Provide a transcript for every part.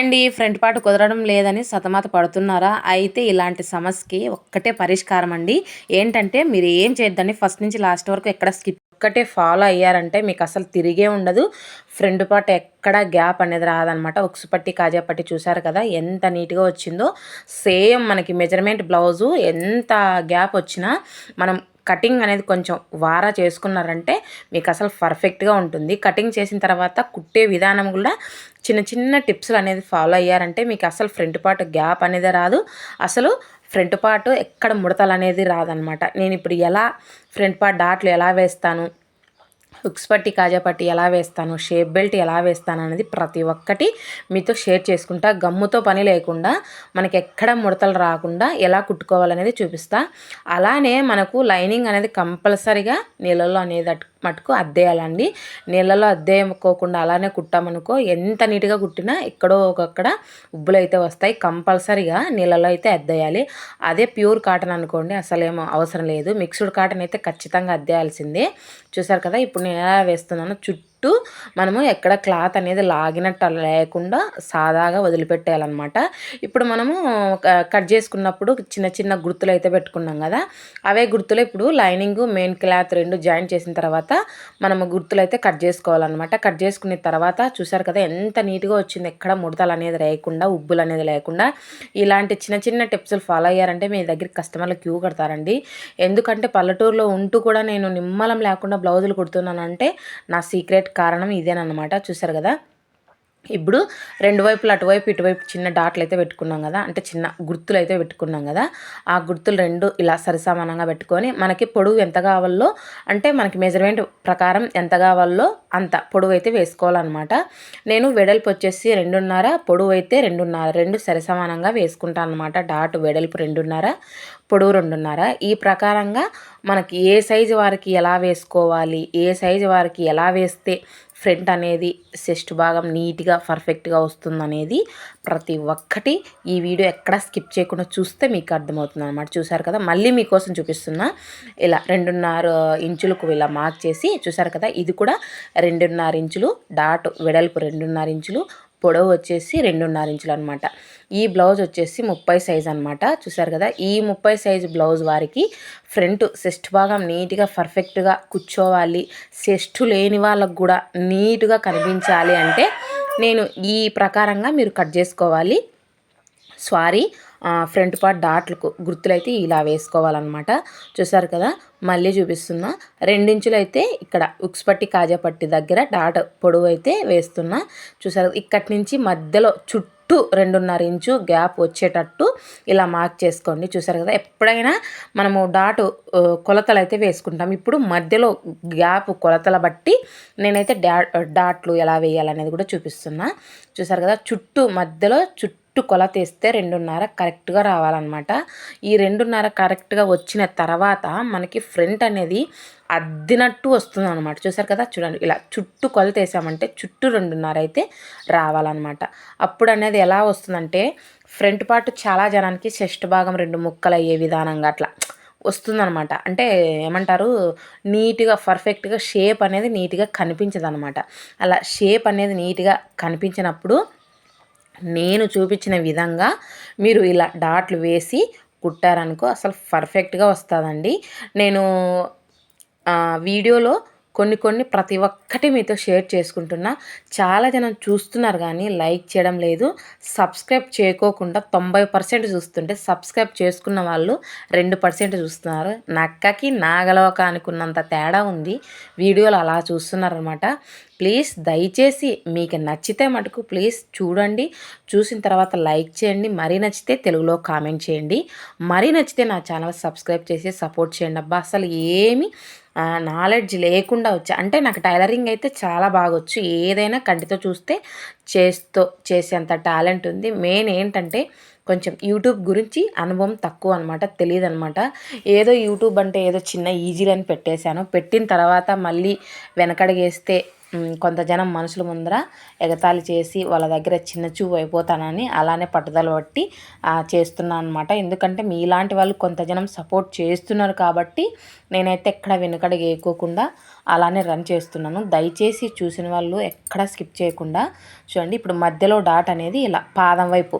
And ఈ front part కుదరడం లేదని సతమత పడుతున్నారా? అయితే ఇలాంటి సమస్యకి ఒక్కటే పరిష్కారం అండి. ఏంటంటే మీరు ఏం చేద్దని ఫస్ట్ నుంచి లాస్ట్ వరకు ఎక్కడ స్కిప్ ఒక్కటే ఫాలో అయ్యారంటే మీకు అసలు తిరిగే ఉండదు. ఫ్రంట్ పార్ట్ ఎక్కడ గ్యాప్ అనేది రాదనమాట. ఉక్సు పట్టి కాజా పట్టి చూసారు కదా ఎంత నీట్గా వచ్చిందో. సేమ్ మనకి మెజర్మెంట్ బ్లౌజు ఎంత గ్యాప్ వచ్చినా మనం కటింగ్ అనేది కొంచెం వారా చేసుకున్నారంటే మీకు అసలు పర్ఫెక్ట్గా ఉంటుంది. కటింగ్ చేసిన తర్వాత కుట్టే విధానం కూడా చిన్న చిన్న టిప్స్లు అనేది ఫాలో అయ్యారంటే మీకు అసలు ఫ్రంట్ పార్ట్ గ్యాప్ అనేది రాదు. అసలు ఫ్రంట్ పార్ట్ ఎక్కడ ముడతలు అనేది రాదనమాట. నేను ఇప్పుడు ఎలా ఫ్రంట్ పార్ట్ డాట్లు ఎలా వేస్తాను? హుక్స్ పట్టి కాజా పట్టి ఎలా వేస్తాను షేప్ బెల్ట్ ఎలా వేస్తాను అనేది ప్రతి ఒక్కటి మీతో షేర్ చేసుకుంటా. గమ్ముతో పని లేకుండా మనకి ఎక్కడ ముడతలు రాకుండా ఎలా కుట్టుకోవాలనేది చూపిస్తా. అలానే మనకు లైనింగ్ అనేది కంపల్సరిగా నీళ్ళల్లో అనేది మటుకు అద్దేయాలండి. నీళ్ళలో అద్దేయకోకుండా అలానే కుట్టామనుకో ఎంత నీట్గా కుట్టినా ఎక్కడో ఒకక్కడ ఉబ్బులు అయితే వస్తాయి. కంపల్సరీగా నీళ్ళలో అయితే అద్దేయాలి. అదే ప్యూర్ కాటన్ అనుకోండి అసలేమో అవసరం లేదు. మిక్స్డ్ కాటన్ అయితే ఖచ్చితంగా అద్దేయాల్సిందే. చూసారు కదా ఇప్పుడు నేను ఎలా వేస్తున్నానో చుట్టూ చుట్టూ మనము ఎక్కడ క్లాత్ అనేది లాగినట్టు లేకుండా సాదాగా వదిలిపెట్టేయాలన్నమాట. ఇప్పుడు మనము కట్ చేసుకున్నప్పుడు చిన్న చిన్న గుర్తులు అయితే పెట్టుకున్నాం కదా. అవే గుర్తులు ఇప్పుడు లైనింగ్ మెయిన్ క్లాత్ రెండు జాయిన్ చేసిన తర్వాత మనము గుర్తులు అయితే కట్ చేసుకోవాలన్నమాట. కట్ చేసుకున్న తర్వాత చూసారు కదా ఎంత నీట్గా వచ్చింది. ఎక్కడ ముడతలు అనేది లేకుండా ఉబ్బులు అనేది లేకుండా ఇలాంటి చిన్న చిన్న టిప్స్లు ఫాలో అయ్యారంటే మీ దగ్గర కస్టమర్లు క్యూ కడతారండి. ఎందుకంటే పల్లెటూరులో ఉంటూ కూడా నేను నిమ్మలం లేకుండా బ్లౌజులు కుడుతున్నానంటే నా సీక్రెట్ కారణం ఇదేనమాట చూసారు కదా? ఇప్పుడు రెండు వైపులు అటువైపు ఇటువైపు చిన్న డాట్లు అయితే పెట్టుకున్నాం కదా. అంటే చిన్న గుర్తులు అయితే పెట్టుకున్నాం కదా. ఆ గుర్తులు రెండు ఇలా సరిసమానంగా పెట్టుకొని మనకి పొడవు ఎంత కావాలో అంటే మనకి మెజర్మెంట్ ప్రకారం ఎంత కావాలో అంత పొడవు అయితే వేసుకోవాలన్నమాట. నేను వెడల్పు వచ్చేసి రెండున్నర పొడవు అయితే రెండున్నర. రెండు సరిసమానంగా వేసుకుంటాను అనమాట డాట్ వెడల్పు రెండున్నర పొడవు రెండున్నర. ఈ ప్రకారంగా మనకి ఏ సైజు వారికి ఎలా వేసుకోవాలి ఏ సైజు వారికి ఎలా వేస్తే ఫ్రంట్ అనేది చెస్ట్ భాగం నీట్గా పర్ఫెక్ట్గా వస్తుందనేది ప్రతి ఒక్కటి ఈ వీడియో ఎక్కడ స్కిప్ చేయకుండా చూస్తే మీకు అర్థమవుతుంది అనమాట చూసారు కదా? మళ్ళీ మీకోసం చూపిస్తున్నా. ఇలా రెండున్నర ఇంచులకు ఇలా మార్క్ చేసి చూసారు కదా? ఇది కూడా రెండున్నర ఇంచులు డాట్ వెడల్పు రెండున్నర ఇంచులు పొడవు వచ్చేసి రెండున్నర ఇంచులు అనమాట ఈ బ్లౌజ్ వచ్చేసి ముప్పై సైజ్ అనమాట చూసారు కదా? ఈ ముప్పై సైజు బ్లౌజ్ వారికి ఫ్రంట్ సెస్ట్ భాగం నీట్గా పర్ఫెక్ట్గా కూర్చోవాలి. సెస్ట్ లేని వాళ్ళకు కూడా నీట్గా కనిపించాలి అంటే నేను ఈ ప్రకారంగా మీరు కట్ చేసుకోవాలి. సారీ ఫ్రంట్ పార్ట్ డాట్లకు గుర్తులైతే ఇలా వేసుకోవాలన్నమాట. చూసారు కదా మళ్ళీ చూపిస్తున్నా. రెండించులు అయితే ఇక్కడ ఉక్స్పట్టి కాజాపట్టి దగ్గర డాట్ పొడవు అయితే వేస్తున్నా. చూసారు ఇక్కడి నుంచి మధ్యలో చుట్టూ చుట్టూ రెండున్నర ఇంచు గ్యాప్ వచ్చేటట్టు ఇలా మార్క్ చేసుకోండి. చూసారు కదా ఎప్పుడైనా మనము డాటు కొలతలు అయితే వేసుకుంటాం. ఇప్పుడు మధ్యలో గ్యాప్ కొలతల బట్టి నేనైతే డా డాట్లు ఎలా వేయాలనేది కూడా చూపిస్తున్నా. చూసారు కదా చుట్టూ మధ్యలో చుట్టూ చుట్టూ కొలతేస్తే రెండున్నర కరెక్ట్గా రావాలన్నమాట. ఈ రెండున్నర కరెక్ట్గా వచ్చిన తర్వాత మనకి ఫ్రంట్ అనేది అద్దినట్టు వస్తుంది అనమాట చూసారు కదా? చూడండి. ఇలా చుట్టూ కొలతేసామంటే చుట్టూ రెండున్నర అయితే రావాలన్నమాట. అప్పుడు అనేది ఎలా వస్తుందంటే ఫ్రంట్ పార్ట్ చాలా జనానికి చెస్ట్ భాగం రెండు ముక్కలు అయ్యే విధానంగా అట్లా వస్తుందనమాట అంటే ఏమంటారు? నీట్గా పర్ఫెక్ట్గా షేప్ అనేది నీట్గా కనిపించదనమాట అలా షేప్ అనేది నీట్గా కనిపించినప్పుడు నేను చూపించిన విధంగా మీరు ఇలా డాట్లు వేసి కుట్టారనుకో అసలు పర్ఫెక్ట్గా వస్తుందండి. నేను వీడియోలో కొన్ని కొన్ని ప్రతి ఒక్కటి మీతో షేర్ చేసుకుంటున్నా. చాలా జనం చూస్తున్నారు కానీ లైక్ చేయడం లేదు. సబ్స్క్రైబ్ చేయకోకుండా తొంభై పర్సెంట్ చూస్తుంటే సబ్స్క్రైబ్ చేసుకున్న వాళ్ళు రెండు పర్సెంట్ చూస్తున్నారు. నక్కకి నాగలోక అనుకున్నంత తేడా ఉంది. వీడియోలు అలా చూస్తున్నారనమాట ప్లీజ్ దయచేసి మీకు నచ్చితే మటుకు ప్లీజ్ చూడండి. చూసిన తర్వాత లైక్ చేయండి. మరీ నచ్చితే తెలుగులో కామెంట్ చేయండి. మరీ నచ్చితే నా ఛానల్ సబ్స్క్రైబ్ చేసి సపోర్ట్ చేయండి. అబ్బా అసలు ఏమి నాలెడ్జ్ లేకుండా వచ్చా. అంటే నాకు టైలరింగ్ అయితే చాలా బాగొచ్చు. ఏదైనా కంటితో చూస్తే చేస్తూ చేసేంత టాలెంట్ ఉంది. మెయిన్ ఏంటంటే కొంచెం యూట్యూబ్ గురించి అనుభవం తక్కువ అనమాట తెలియదు అనమాట ఏదో యూట్యూబ్ అంటే ఏదో చిన్న ఈజీలని పెట్టేశాను. పెట్టిన తర్వాత మళ్ళీ వెనకడగేస్తే కొంత జనం మనుషుల ముందర ఎగతాళి చేసి వాళ్ళ దగ్గర చిన్న చూపు అయిపోతానని అలానే పట్టుదల పట్టి చేస్తున్నాను అనమాట ఎందుకంటే మీలాంటి వాళ్ళు కొంత జనం సపోర్ట్ చేస్తున్నారు కాబట్టి నేనైతే ఎక్కడ వెనుకడ వేయకోకుండా అలానే రన్ చేస్తున్నాను. దయచేసి చూసిన వాళ్ళు ఎక్కడ స్కిప్ చేయకుండా చూడండి. ఇప్పుడు మధ్యలో డాట్ అనేది ఇలా పాదం వైపు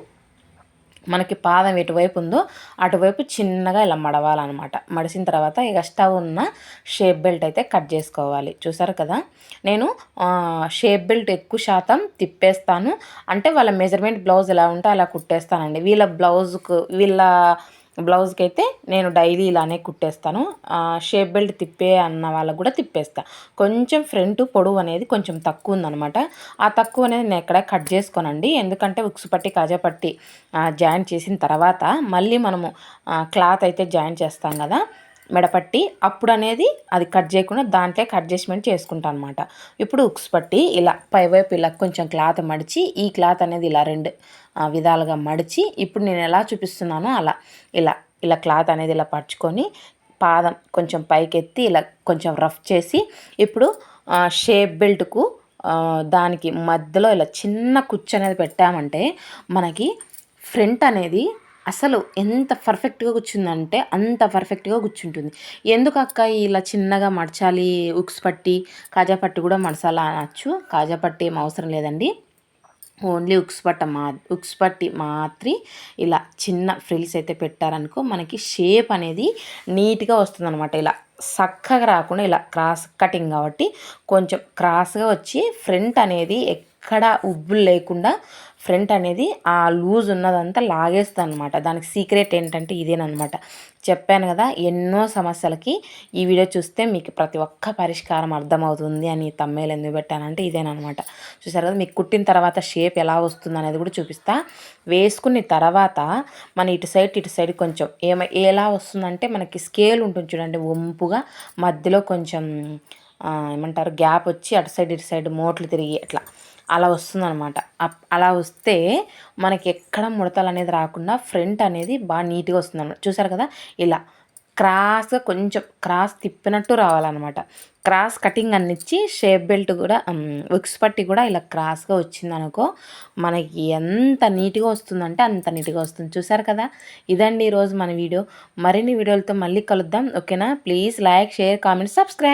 మనకి పాదం ఎటువైపు ఉందో అటువైపు చిన్నగా ఇలా మడవాలన్నమాట. మడిసిన తర్వాత ఇక స్టవ్ ఉన్న షేప్ బెల్ట్ అయితే కట్ చేసుకోవాలి. చూసారు కదా? నేను షేప్ బెల్ట్ ఎక్కువ శాతం తిప్పేస్తాను. అంటే వాళ్ళ మెజర్మెంట్ బ్లౌజ్ ఎలా ఉంటే అలా కుట్టేస్తానండి. వీళ్ళ బ్లౌజ్కు వీళ్ళ బ్లౌజ్కి అయితే నేను డైలీ ఇలానే కుట్టేస్తాను. షేప్ బెల్ట్ తిప్పే అన్న వాళ్ళకు కూడా తిప్పేస్తా. కొంచెం ఫ్రంట్ పొడవు అనేది కొంచెం తక్కువ ఉందనమాట ఆ తక్కువ అనేది నేను ఎక్కడ కట్ చేసుకోనండి. ఎందుకంటే ఉక్సు పట్టి కాజా పట్టి జాయిన్ చేసిన తర్వాత మళ్ళీ మనము క్లాత్ అయితే జాయిన్ చేస్తాం కదా. మెడపట్టి అప్పుడు అనేది అది కట్ చేయకుండా దాంట్లో అడ్జస్ట్మెంట్ చేసుకుంటాను అనమాట ఇప్పుడు ఉక్స్ పట్టి ఇలా పైవైపు ఇలా కొంచెం క్లాత్ మడిచి ఈ క్లాత్ అనేది ఇలా రెండు విధాలుగా మడిచి ఇప్పుడు నేను ఎలా చూపిస్తున్నానో అలా ఇలా ఇలా క్లాత్ అనేది ఇలా పరుచుకొని పాదం కొంచెం పైకెత్తి ఇలా కొంచెం రఫ్ చేసి ఇప్పుడు షేప్ బెల్ట్కు దానికి మధ్యలో ఇలా చిన్న కుచ్చు అనేది పెట్టామంటే మనకి ఫ్రంట్ అనేది అసలు ఎంత పర్ఫెక్ట్గా కూర్చుందంటే అంత పర్ఫెక్ట్గా కూర్చుంటుంది. ఎందుకు అక్క ఇలా చిన్నగా మడచాలి ఉక్స్ పట్టి కాజా పట్టి కూడా మడచాలా అనొచ్చు. కాజా పట్టి ఏం అవసరం లేదండి. ఓన్లీ ఉక్స్ పట్ట మా ఉక్స్ పట్టి మాత్రి ఇలా చిన్న ఫ్రిల్స్ అయితే పెట్టారనుకో మనకి షేప్ అనేది నీట్గా వస్తుందన్నమాట. ఇలా చక్కగా రాకుండా ఇలా క్రాస్ కటింగ్ కాబట్టి కొంచెం క్రాస్గా వచ్చి ఫ్రంట్ అనేది ఎక్కడా ఉబ్బులు లేకుండా ఫ్రంట్ అనేది ఆ లూజ్ ఉన్నదంతా లాగేస్తుంది అనమాట దానికి సీక్రెట్ ఏంటంటే ఇదేనమాట చెప్పాను కదా ఎన్నో సమస్యలకి ఈ వీడియో చూస్తే మీకు ప్రతి ఒక్క పరిష్కారం అర్థమవుతుంది అని తమ్మేలు ఎందుకు పెట్టానంటే ఇదేనమాట చూసారు కదా మీకు కుట్టిన తర్వాత షేప్ ఎలా వస్తుంది అనేది కూడా చూపిస్తా. వేసుకున్న తర్వాత మన ఇటు సైడ్ ఇటు సైడ్ కొంచెం ఏమ ఎలా వస్తుందంటే మనకి స్కేల్ ఉంటుంది చూడండి వంపుగా మధ్యలో కొంచెం ఏమంటారు గ్యాప్ వచ్చి అటు సైడ్ ఇటు సైడ్ మోట్లు తిరిగి అట్లా. అలా వస్తుందన్నమాట. అలా వస్తే మనకి ఎక్కడ ముడతలు అనేది రాకుండా ఫ్రంట్ అనేది బాగా నీట్గా వస్తుంది అనమాట చూసారు కదా? ఇలా క్రాస్గా కొంచెం క్రాస్ తిప్పినట్టు రావాలన్నమాట. క్రాస్ కటింగ్ అన్నిచ్చి షేప్ బెల్ట్ కూడా ఉక్స్ పట్టి కూడా ఇలా క్రాస్గా వచ్చిందనుకో మనకి ఎంత నీట్గా వస్తుందంటే అంత నీట్గా వస్తుంది. చూసారు కదా? ఇదండి ఈరోజు మన వీడియో. మరిన్ని వీడియోలతో మళ్ళీ కలుద్దాం. ఓకేనా? Please like share comment subscribe.